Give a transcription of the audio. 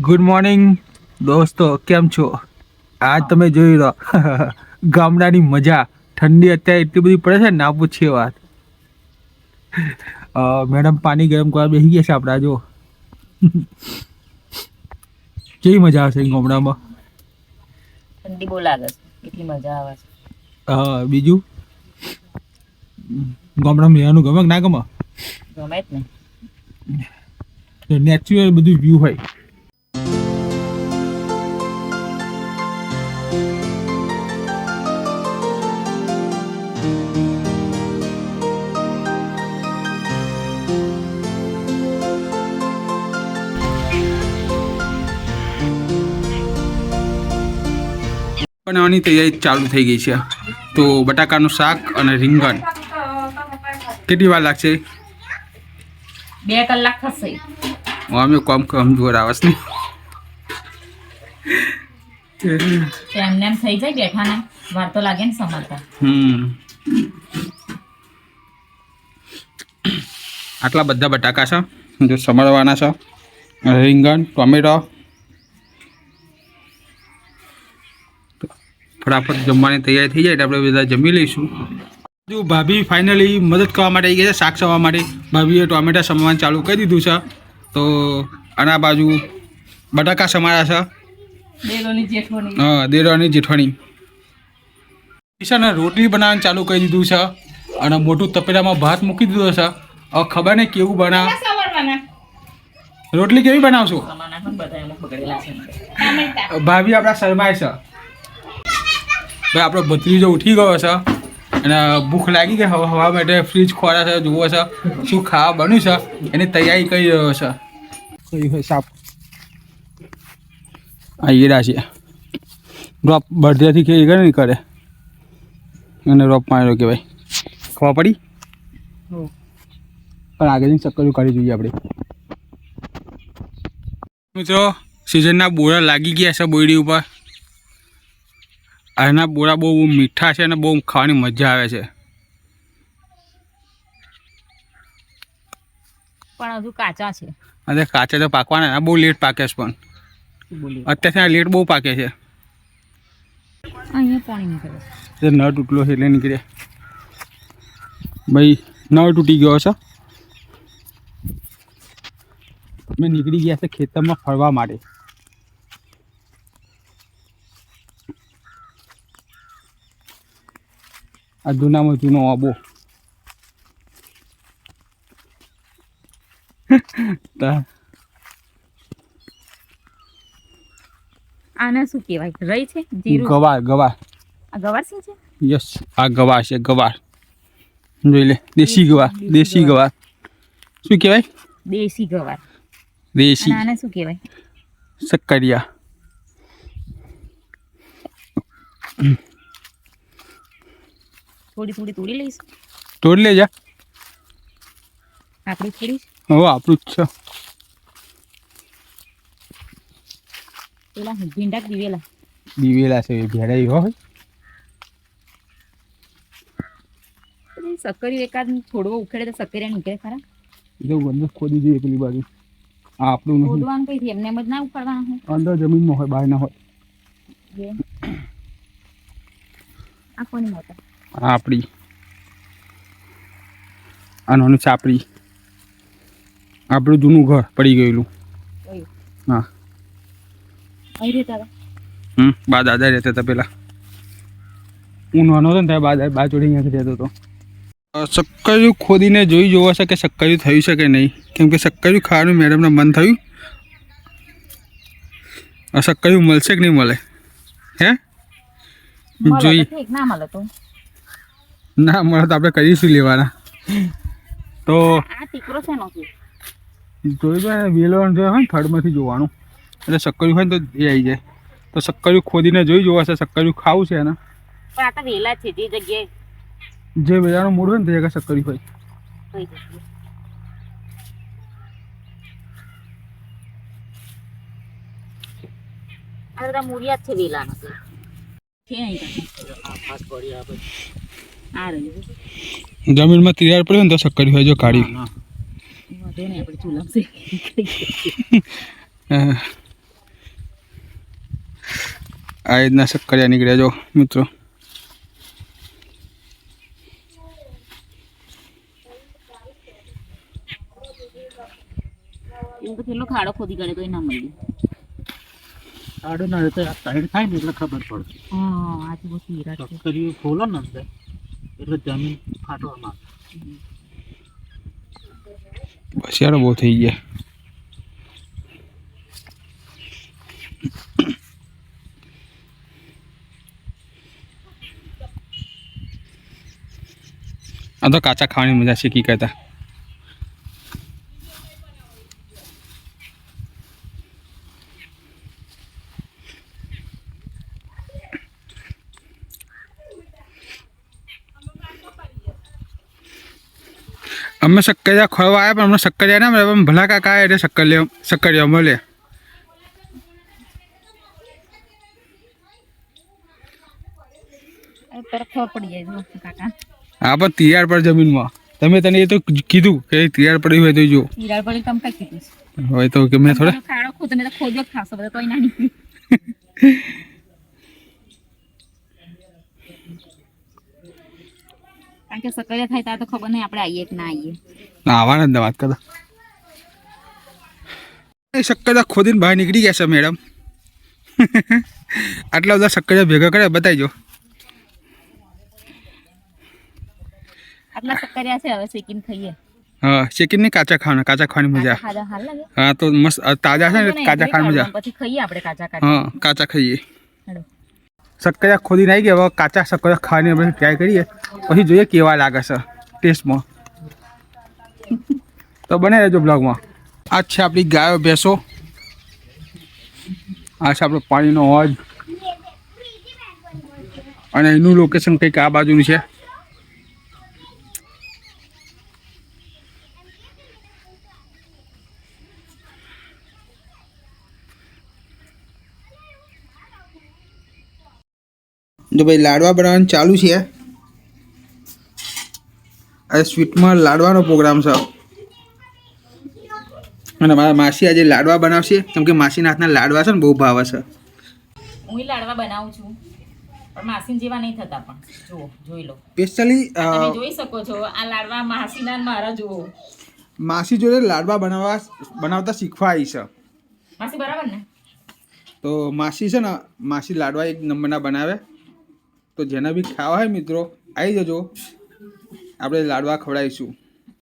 Good morning દોસ્તો કેમ છો? આજ તમે જોઈ લો ગામડાની મજા ઠંડી અત્યારે એટલી બધી પડે છે ને ના પૂછીએ વાત. મેડમ પાણી ગરમ કરવા બેસી ગયા છે આપણા જો કેવી મજા આવશે ગામડામાં? ઠંડી બહુ લાગે છે કેટલી મજા આવે છે. હા બીજું? ગામડામાં રહેવાનું ગમે ના ગમે? ગમે જ ને. નેચરલ બધું વ્યૂ હોય. બનાવવાની તૈયારી ચાલુ થઈ ગઈ છે. તો બટાકાનું શાક અને રીંગણ. કેટલી વાર લાગશે? બે કલાક થશે. અમે કોમ કમજોર જોર ને. તો એમને એમ થઈ જાય બેઠા ને વાર તો લાગે ને સમારતા હમ. આટલા બધા બટાકા છે. જો સમરવાના છે. રીંગણ ટોમેટો ફટાફટ જમવાની તૈયારી થઈ જાય એટલે આપણે બધા જમી લઈશું. જો ભાભી ફાઇનલી મદદ કરવા માટે આવી ગયા છે શાક સવા માટે. ભાભીએ ટોમેટા સમારવાનું ચાલુ કરી દીધું છે. તો આના બાજુ બટાકા સમારા છે. હા દેરોની જેઠાણી ઈશાને રોટલી બનાવવાનું ચાલુ કરી દીધું છે અને મોટું તપેલામાં ભાત મૂકી દીધો છે. હવે ખબર નહીં કેવું બનાવ. રોટલી કેવી બનાવશો? ભાભી આપણા શરમાય છે. ભાઈ આપણો ભત્રીજો ઉઠી ગયો છે અને ભૂખ લાગી ગઈ હવા હવા માટે ફ્રીજ ખોરા છે જુઓ છે શું ખાવા બન્યું છે એની તૈયારી કરી રહ્યો છે. કઈ હોય સાપ? આ ઈરા છે. ડ્રોપ બળદેથી કે કરે નહીં કરે? એને ડ્રોપ માર્યો કે ભાઈ. ખબર પડી? પણ આગળની ચક્કર કરી જોઈએ આપણે. મિત્રો સિઝનના બોરા લાગી ગયા છે બોયડી ઉપર. આના બોરા બહુ મીઠા છે અને બહુ ખાવાની મજા આવે છે. પણ હજુ કાચા છે. અને કાચા તો પાકવાના બહુ લેટ પાકે છે પણ. અત્યારે લેટ બહુ પાકે છે. અહીંયા પાણી નીકળે નળ તૂટલો છે એટલે નીકળે. ભાઈ નળ તૂટી ગયો છે મેં નીકળી ગયા છે ખેતરમાં ફરવા માટે. આ જૂનામાં જૂનો આબો. આને શું કહેવાય? રહી છે? જીરું? ગવાર ગવાર. આ ગવાર શું છે? યસ આ ગવાર છે ગવાર. જોઈ લે દેશી ગવાર દેશી ગવાર. શું કહેવાય? દેશી ગવાર. દેશી. આને શું કહેવાય? સક્કરિયા થોડી થોડી તોડી લઈશ. તોડી લેજા. આપણું થોડી હો આપણું જ છે. પેલા ભીંડા દીવેલા દિવેલા છે ભેડાઈ હોય સક્કરી એકાદ થોડો ઉખેડે તો સક્કરિયા નીકળે ખરા. એટલે અંદર ખોદી જોઈએ પેલી બાજુ. આ આપણું નહીં ખોદવાનું કઈ થી એમને એમ જ ના ઉખાડવાનું અંદર જમીનમાં હોય બહાર ના હોય. આ કોની મોટા આપણી આ નાનું ચાપડી આપણું જૂનું ઘર પડી ગયેલું. હા. હમ બા દાદા રહેતા હતા પેલા. હું નાનો હતો ને ત્યારે બા દા- બા જોડે અહીંયાથી રહેતો હતો. સક્કરિયું ખોદીને જોઈ જોવા છે કે સક્કરિયું થયું છે કે નહીં? કેમ કે સક્કરિયું ખાવાનું મેડમને મન થયું. આ સક્કરિયું મળશે કે નહીં મળે? હે? જોઈ. ના મળે તો. ના મળે તો આપણે કરીશું લેવાના. તો આ ટીકરો છે નથી જોઈ જાય વેલો જો હોય ને થર્ડમાંથી જોવાનું. એટલે શક્કર્યું હોય ને તો એ આવી જાય. તો શક્કર્યું ખોદીને જોઈ જોવા છે સક્કરિયું ખાવું છે એના. પણ આ તો વેલા છે જે જગ્યાએ. જે વેલાનું મૂળ હોય ને તે જગ્યાએ શક્કર્યું હોય. આ બધા મૂળિયા છે વેલા છે અહીં. જમીનમાં તિરાડ પડ્યો ને તો સક્કરી હોય જો કાઢી. આ રીતના શક્કરિયા નીકળ્યા જો મિત્રો. કેટલો ખાડો ખોદી કાઢે તો ના મળી. ખાડો ના થાય ને એટલે ખબર પડે. હા આજે છે. ખોલો ને અંદર. એટલે જમીન ફાટવા માંગે હોશિયારો બહુ થઈ ગયા. આ તો કાચા ખાવાની મજા શીખી કરતા? અમે શક્કરિયા ખોરવા આવ્યા પણ અમને શક્કરિયા ના મળે. ભલા કાકા આવ્યા એટલે શક્કરિયા શક્કરિયા મળે. હા પણ તૈયાર પર જમીનમાં. તમે તને એ તો કીધું કે તૈયાર પડી હોય તો જો. તિયાર પડી તમે કઈ કીધું હોય તો કે મેં થોડા ખાડો ખોદ તમે તો ખોદ્યો ખાશો બધા તોય ના નીકળી. કારણ કે સકરિયા થાય તો ખબર નહીં આપણે આવીએ કે ના આવીએ આવવાના જ વાત કરતા એ શક્કરિયા ખોદીને બહાર નીકળી ગયા છે મેડમ. આટલા બધા શક્કરિયા ભેગા કરે બતાવીજો. આટલા સકરિયા છે હવે શેકીને ખાઈએ. હા શેકીને નહીં કાચા ખાવાના કાચા ખાવાની મજા. હા તો મસ્ત તાજા છે ને કાચા ખાવાની મજા. પછી ખાઈએ આપણે કાચા હા કાચા. ખાઈએ. શક્કરિયા ખોદીને આવી ગયા. હવે કાચા શક્કરિયા ખાવાની આપણે ટ્રાય કરીએ. પછી જોઈએ કેવા લાગે છે. ટેસ્ટમાં તો બને રહેજો બ્લોગમાં આ છે આપણી ગાયો ભેંસો. આ છે આપણો પાણીનો અવાજ અને એનું લોકેશન કંઈક આ બાજુનું છે. જો ભાઈ લાડવા બનાવવાનું ચાલુ છે. આ સ્વીટમાં લાડવાનો પ્રોગ્રામ છે. અને મારા માસી આજે લાડવા બનાવશે. કેમ કે માસીના હાથના લાડવા છે ને બહુ ભાવે છે. હું લાડવા બનાવું છું. પણ માસીન જેવા નહીં થતા પણ. જુઓ જોઈ લો. સ્પેશિયલી તમે જોઈ શકો છો આ લાડવા માસીના મારા જુઓ. માસી જોડે લાડવા બનાવવા બનાવતા શીખવા આવી છે. માસી બરાબર ને? તો માસી છે ને માસી લાડવા એક નંબરના બનાવે. તો જેને બી ખાવા હોય મિત્રો આવી જજો. આપણે લાડવા ખવડાવીશું.